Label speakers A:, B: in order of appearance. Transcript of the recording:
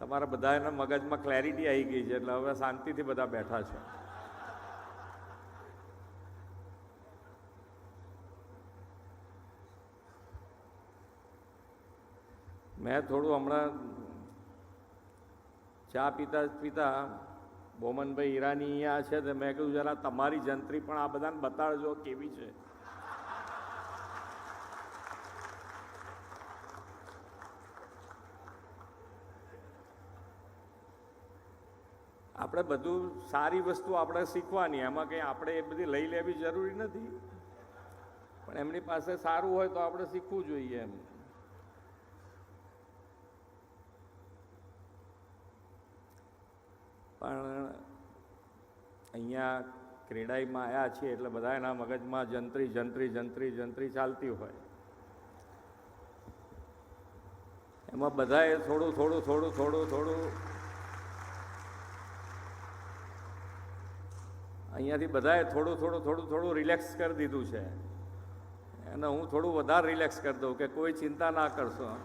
A: તમારા બધાના મગજમાં ક્લેરિટી આવી ગઈ છે, એટલે હવે શાંતિથી બધા બેઠા છે. મેં થોડું હમણાં ચા પીતા પીતા બોમનભાઈ ઈરાની અહીંયા છે, તો મેં કીધું, જરા તમારી જંત્રી પણ આ બધાને બતાડજો, કેવી છે? આપણે બધું સારી વસ્તુ આપણે શીખવાની, એમાં કંઈ આપણે એ બધી લઈ લેવી જરૂરી નથી. પણ એમની પાસે સારું હોય તો આપણે શીખવું જોઈએ એમ. પણ અહીંયા ક્રેડાઈમાં આવ્યા છીએ એટલે બધા એના મગજમાં જંત્રી જંત્રી જંત્રી જંત્રી ચાલતી હોય. એમાં બધાએ થોડું થોડું થોડું થોડું થોડું અહીંયાથી બધાએ થોડું થોડું થોડું થોડું રિલેક્સ કરી દીધું છે. અને હું થોડું વધારે રિલેક્સ કરી દઉં કે કોઈ ચિંતા ના કરશો.